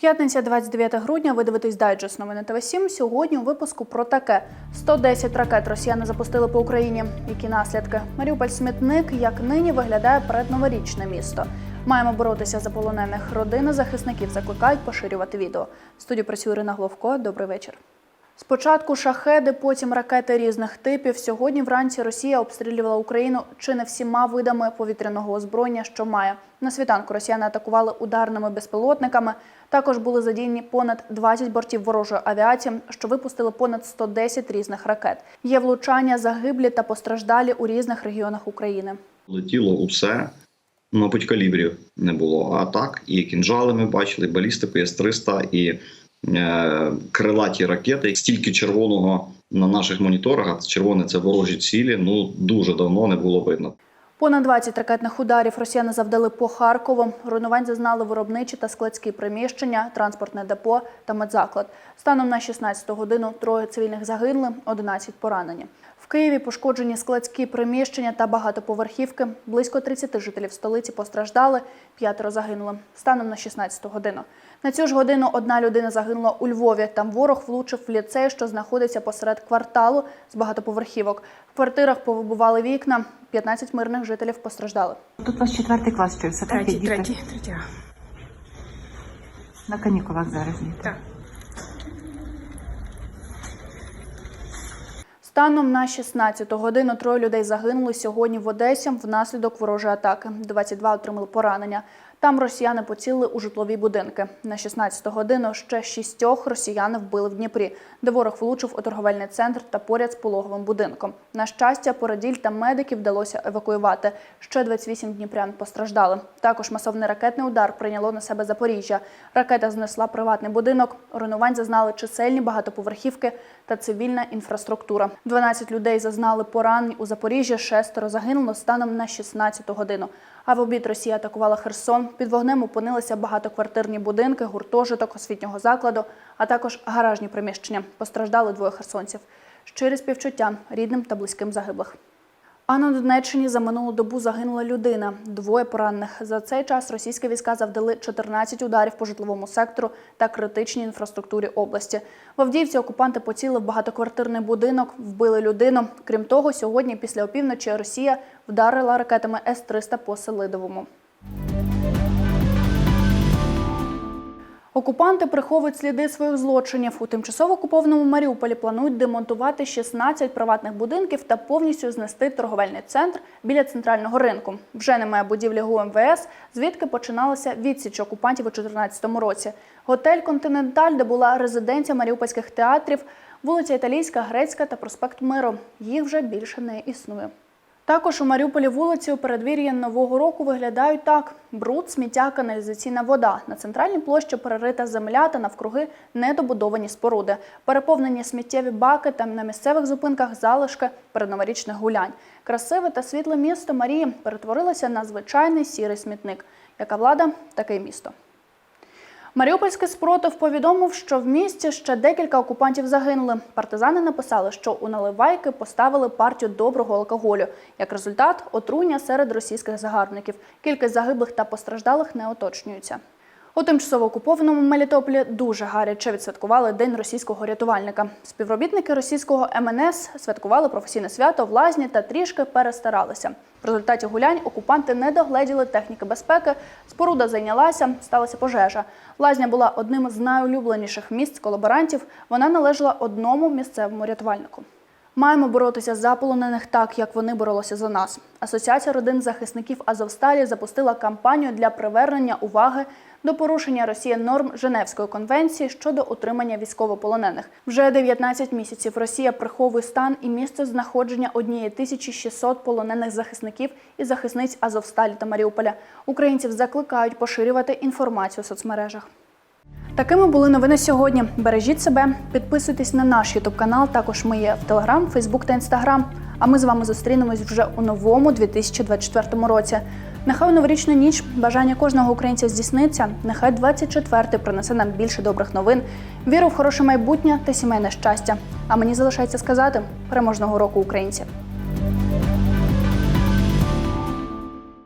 П'ятниця, 29 грудня. Ви дивитесь дайджест новини ТВ 7 Сьогодні у випуску про таке: 110 ракет росіяни запустили по Україні. Які наслідки? Маріуполь смітник, як нині виглядає передноворічне місто. Маємо боротися за полонених. Родини захисників закликають поширювати відео. В студії працює Ірина Головко. Добрий вечір. Спочатку шахеди, потім ракети різних типів. Сьогодні вранці Росія обстрілювала Україну чи не всіма видами повітряного озброєння, що має. На світанку росіяни атакували ударними безпілотниками. Також були задіяні понад 20 бортів ворожої авіації, що випустили понад 110 різних ракет. Є влучання, загиблі та постраждалі у різних регіонах України. Летіло усе, мабуть, калібрів не було. А так, і кінжали ми бачили, і балістику С-300, і е, крилаті ракети. Стільки червоного на наших моніторах, червоне це ворожі цілі. Ну дуже давно не було видно. Понад 20 ракетних ударів росіяни завдали по Харкову. Руйнувань зазнали виробничі та складські приміщення, транспортне депо та медзаклад. Станом на 16 годину троє цивільних загинули, 11 поранені. Києві пошкоджені складські приміщення та багатоповерхівки. Близько 30 жителів столиці постраждали, п'ятеро загинули. Станом на 16 годину. На цю ж годину одна людина загинула у Львові. Там ворог влучив в ліцей, що знаходиться посеред кварталу з багатоповерхівок. В квартирах повибували вікна. 15 мирних жителів постраждали. Тут у вас четвертий клас вчився, так? Третій, третій, третій. На канікулах зараз. Так. Станом на 16 годину троє людей загинули сьогодні в Одесі внаслідок ворожої атаки. 22 отримали поранення. Там росіяни поцілили у житлові будинки. На 16 годину ще шістьох росіяни вбили в Дніпрі, де ворог влучив у торговельний центр та поряд з пологовим будинком. На щастя, породіль та медиків вдалося евакуювати. Ще 28 дніпрян постраждали. Також масовний ракетний удар прийняло на себе Запоріжжя. Ракета знесла приватний будинок. Руйнувань зазнали чисельні багатоповерхівки та цивільна інфраструктура. 12 людей зазнали поранень у Запоріжжі, шестеро загинуло станом на 16 годину. А в обід Росія атакувала Херсон. Під вогнем опинилися багатоквартирні будинки, гуртожиток, освітнього закладу, а також гаражні приміщення. Постраждали двоє херсонців. Щирі співчуття рідним та близьким загиблих. А на Донеччині за минулу добу загинула людина, двоє поранених. За цей час російські війська завдали 14 ударів по житловому сектору та критичній інфраструктурі області. В Авдіївці окупанти поцілили в багатоквартирний будинок, вбили людину. Крім того, сьогодні після опівночі Росія вдарила ракетами С-300 по Селидовому. Окупанти приховують сліди своїх злочинів. У тимчасово окупованому Маріуполі планують демонтувати 16 приватних будинків та повністю знести торговельний центр біля центрального ринку. Вже немає будівлі ГУМВС, звідки починалася відсіч окупантів у 2014 році. Готель Континенталь, де була резиденція маріупольських театрів, вулиця Італійська, Грецька та проспект Миру. Їх вже більше не існує. Також у Маріуполі вулиці у передвір'ї Нового року виглядають так: бруд, сміття, каналізаційна вода. На центральній площі перерита земля та навкруги недобудовані споруди, переповнені сміттєві баки та на місцевих зупинках залишки передноворічних гулянь. Красиве та світле місто Марії перетворилося на звичайний сірий смітник. Яка влада, таке й місто. Маріупольський спротив повідомив, що в місті ще декілька окупантів загинули. Партизани написали, що у наливайки поставили партію доброго алкоголю. Як результат, отруєння серед російських загарбників. Кількість загиблих та постраждалих не уточнюється. У тимчасово окупованому Мелітополі дуже гаряче відсвяткували День російського рятувальника. Співробітники російського МНС святкували професійне свято в лазні та трішки перестаралися. В результаті гулянь окупанти не догледіли техніки безпеки, споруда зайнялася, сталася пожежа. Лазня була одним з найулюбленіших місць колаборантів. Вона належала одному місцевому рятувальнику. Маємо боротися за полонених так, як вони боролися за нас. Асоціація родин захисників Азовсталі запустила кампанію для привернення уваги до порушення Росії норм Женевської конвенції щодо утримання військовополонених. Вже 19 місяців Росія приховує стан і місце знаходження однієї тисячі 600 полонених захисників і захисниць Азовсталі та Маріуполя. Українців закликають поширювати інформацію у соцмережах. Такими були новини сьогодні. Бережіть себе, підписуйтесь на наш ютуб канал. Також ми є в Телеграм, Фейсбук та Інстаграм. А ми з вами зустрінемось вже у новому 2024 році. Нехай у новорічну ніч бажання кожного українця здійсниться. Нехай 24-й принесе нам більше добрих новин, віру в хороше майбутнє та сімейне щастя. А мені залишається сказати переможного року українців.